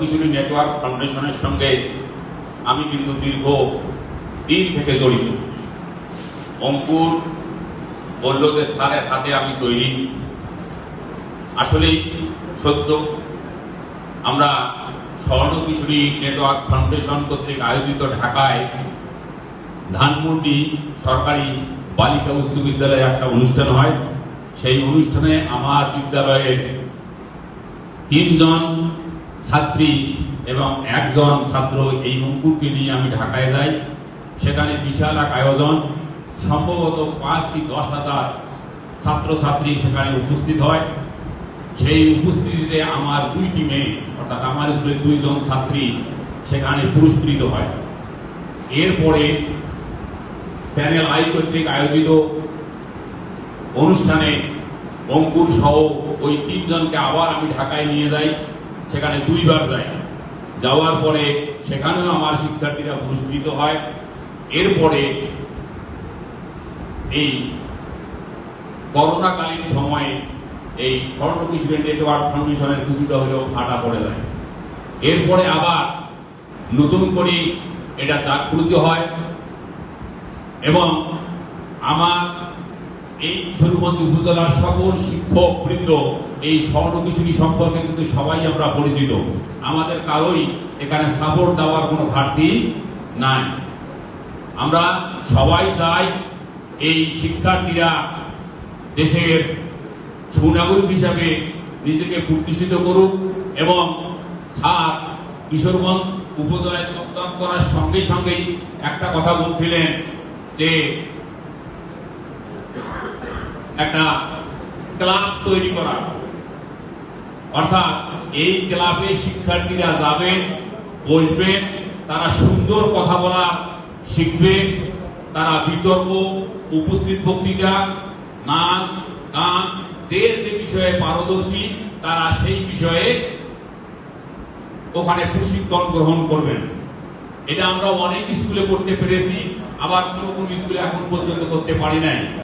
কিশোরী network ফাউন্ডেশনের সঙ্গে আমি কিন্তু দীর্ঘ দিন থেকে জড়িত। অঙ্কুর বলল যে স্যারের হাতে আমি তৈরি। আসলেই সত্য, আমরা স্বর্ণ কিশোরী নেটওয়ার্ক ফাউন্ডেশন কর্তৃক আয়োজিত ঢাকায় ধানমন্ডি সরকারি বালিকা উচ্চ বিদ্যালয়ে একটা অনুষ্ঠান হয়। সেই অনুষ্ঠানে আমার বিদ্যালয়ের তিনজন ছাত্রী এবং একজন ছাত্র এই অঙ্কুরকে নিয়ে আমি ঢাকায় যাই। সেখানে বিশাল এক আয়োজন। সম্ভবত পাঁচ কি দশ হাজার ছাত্রছাত্রী সেখানে উপস্থিত হয়। সেই উপস্থিতিতে আমার দুই টিমে, অর্থাৎ আমার স্কুলের দুইজন ছাত্রী সেখানে পুরস্কৃত হয়। এরপরে চ্যানেল আই কর্তৃক আয়োজিত অনুষ্ঠানে অঙ্কুর সহ ওই তিনজনকে আবার আমি ঢাকায় নিয়ে যাই। সেখানে দুইবার যাই যাওয়ার পরে সেখানেও আমার শিক্ষার্থীরা পুরস্কৃত হয়। এরপরে এই করোনাকালীন সময়ে এই স্বর্ণ কিশোরী নেটওয়ার্ক ফাউন্ডেশনের কিছুটা হলেও ফাটা পড়ে যায়। এরপরে আবার নতুন করে এটা জাগ্রত হয় এবং আমার এই কিশোরগঞ্জ উপজেলার সকল শিক্ষক বৃন্দ, এই স্বর্ণ কিশোরী সম্পর্কে কিন্তু সবাই আমরা পরিচিত। আমাদের কারোই এখানে সাপোর্ট দেওয়ার কোনো ঘাটতি নাই। আমরা সবাই চাই এই শিক্ষার্থীরা দেশের সুনাগরিক হিসাবে নিজেকে প্রতিষ্ঠিত করুক এবং স্যার কিশোরগঞ্জ উপজেলায় যোগদান করার সঙ্গে সঙ্গেই একটা কথা বলছিলেন যে একটা ক্লাব তৈরি করা। অর্থাৎ এই ক্লাবে শিক্ষার্থীরা যাবেন বসবেন তারা সুন্দর কথা বলা শিখবে, তারা বিতর্ক, উপস্থিত বক্তৃতা, নাচ, গান, যে যে বিষয়ে পারদর্শী, তারা সেই বিষয়ে ওখানে প্রশিক্ষণ গ্রহণ করবেন। এটা আমরা অনেক স্কুলে করতে পেরেছি, আবার কোনো কোনো স্কুলে এখন পর্যন্ত করতে পারি নাই।